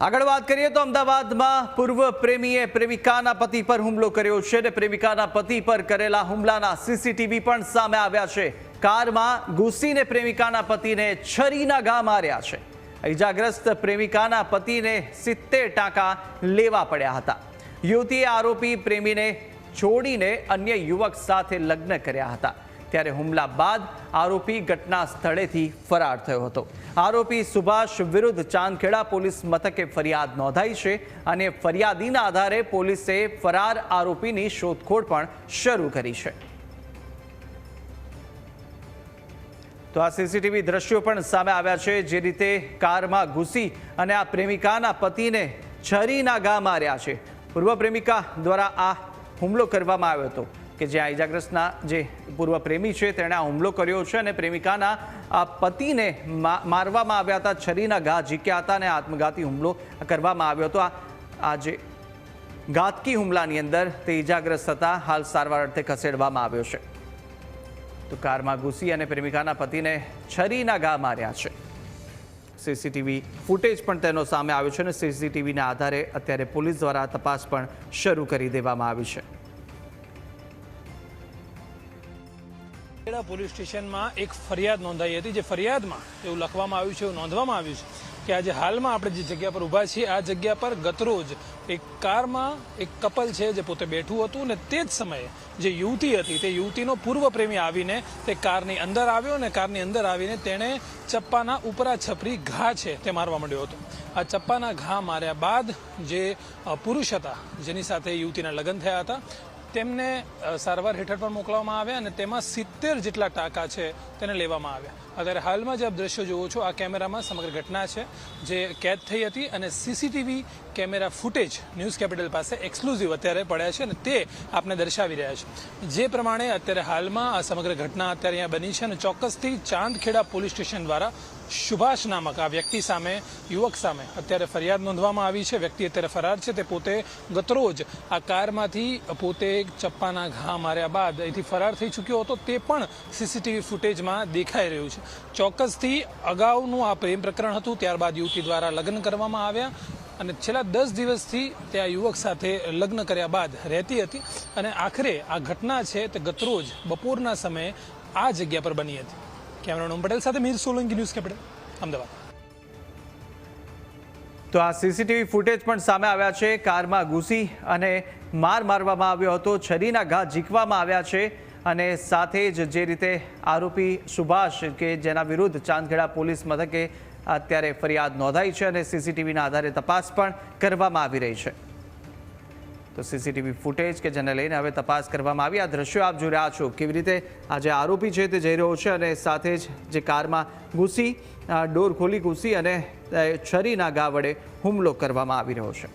આગળ વાત કરીએ તો અમદાવાદમાં પૂર્વ પ્રેમીએ પ્રેમિકાના પતિ પર હુમલો કર્યો છે અને પ્રેમિકાના પતિ પર કરેલા હુમલાના સીસીટીવી પણ સામે આવ્યા છે. કારમાં ઘૂસીને પ્રેમિકાના પતિને છરીના ઘા માર્યા છે. ઇજાગ્રસ્ત પ્રેમિકાના પતિને સિત્તેર ટાંકા લેવા પડ્યા હતા. યુવતીએ આરોપી પ્રેમીને છોડીને અન્ય યુવક સાથે લગ્ન કર્યા હતા. ત્યારે હુમલા બાદ આરોપી ઘટના સ્થળેથી ફરાર થયો હતો. આરોપી સુભાષ વિરુદ્ધ ચાંદખેડા પોલીસ મથકે ફરિયાદ નોંધાઈ છે અને ફરિયાદીના આધારે પોલીસે ફરાર આરોપીની શોધખોળ પણ શરૂ કરી છે. તો આ સીસીટીવી દ્રશ્યો પણ સામે આવ્યા છે, જે રીતે કારમાં ઘૂસી અને આ પ્રેમિકાના પતિને છરીના ઘા માર્યા છે. પૂર્વ પ્રેમિકા દ્વારા આ હુમલો કરવામાં આવ્યો હતો. કે જ્યાં ઇજાગ્રસ્તના જે પૂર્વ પ્રેમી છે તેણે આ હુમલો કર્યો છે અને પ્રેમિકાના આ પતિને મારવામાં આવ્યા હતા છરીના ઘા ઝીક્યા હતા અને આત્મઘાતી હુમલો કરવામાં આવ્યો હતો. આ આ જે ઘાતકી હુમલાની અંદર તે ઇજાગ્રસ્ત હતા. હાલ સારવાર અર્થે ખસેડવામાં આવ્યો છે. તો કારમાં ઘૂસી અને પ્રેમિકાના પતિને છરીના ઘા માર્યા છે. સીસીટીવી ફૂટેજ પણ તેનો સામે આવ્યો છે અને સીસીટીવીના આધારે અત્યારે પોલીસ દ્વારા તપાસ પણ શરૂ કરી દેવામાં આવી છે. ખેડા પોલીસ સ્ટેશનમાં એક ફરિયાદ નોંધાઈ હતી, જે ફરિયાદમાં એવું લખવામાં આવ્યું છે, એવું નોંધવામાં આવ્યું છે કે આજે હાલમાં આપણે જે જગ્યા પર ઊભા છીએ, આ જગ્યા પર ગતરોજ એક કારમાં એક કપલ છે જે પોતે બેઠું હતું અને તે જ સમયે જે યુવતી હતી, તે યુવતીનો પૂર્વ પ્રેમી આવીને તે કારની અંદર આવ્યો અને કારની અંદર આવીને તેણે ચપ્પાના ઉપરા છપરી ઘા છે તે મારવા માંડ્યો હતો. આ ચપ્પાના ઘા માર્યા બાદ જે પુરુષ હતા, જેની સાથે યુવતીના લગ્ન થયા હતા તેમને સારવાર હેઠળ પણ મોકલવામાં આવ્યા અને તેમાં સિત્તેર જેટલા ટાંકા છે તેને લેવામાં આવ્યા. અત્યારે હાલમાં જે આપ દ્રશ્યો જુઓ છો, આ કેમેરામાં સમગ્ર ઘટના છે, જે કેદ થઈ હતી અને CCTV camera footage News Capital પાસે એક્સક્લુઝિવ અત્યારે પડ્યા છે અને તે આપને દર્શાવી રહ્યા છે. જે પ્રમાણે અત્યારે હાલમાં આ સમગ્ર ઘટના અત્યારે અહીંયા બની છે અને ચોક્કસથી ચાંદખેડા પોલીસ સ્ટેશન દ્વારા સુભાષ નામક આ વ્યક્તિ સામે, યુવક સામે અત્યારે ફરિયાદ નોંધવામાં આવી છે. વ્યક્તિ અત્યારે ફરાર છે. તે પોતે ગતરોજ આ કારમાંથી પોતે ચપ્પાના ઘા માર્યા બાદ અહીંથી ફરાર થઈ ચૂક્યો હતો. તે પણ સીસીટીવી ફૂટેજમાં દેખાઈ રહ્યું છે. ચોક્કસથી અગાઉનું આ પ્રેમ પ્રકરણ હતું. ત્યારબાદ યુવતી દ્વારા લગ્ન કરવામાં આવ્યા અને છેલ્લા દસ દિવસથી તે આ યુવક સાથે લગ્ન કર્યા બાદ રહેતી હતી અને આખરે આ ઘટના છે તે ગતરોજ બપોરના સમયે આ જગ્યા પર બની હતી. કેમેરામેન પટેલ સાથે મીર સોલંકી ન્યૂઝ કેપિટલ અમદાવાદ તો આ સીસીટીવી ફૂટેજ પણ સામે આવ્યા છે. કારમાં ઘૂસી અને માર મારવામાં આવ્યો હતો. છરીના ઘા ઝીકવામાં આવ્યા છે અને સાથે જ જે રીતે આરોપી સુભાષ કે જેના વિરુદ્ધ ચાંદખેડા પોલીસ મથકે અત્યારે ફરિયાદ નોંધાઈ છે અને સીસીટીવીના આધારે તપાસ પણ કરવામાં આવી રહી છે. તો સીસીટીવી ફૂટેજ કે જેને લઈને હવે તપાસ કરવામાં આવી. આ દ્રશ્યો આપ જોઈ રહ્યા છો કેવી રીતે આ જે આરોપી છે તે જઈ રહ્યો છે અને સાથે જ જે કારમાં ઘૂસી ડોર ખોલી ઘૂસી અને છરીના ગા વડે હુમલો કરવામાં આવી રહ્યો છે.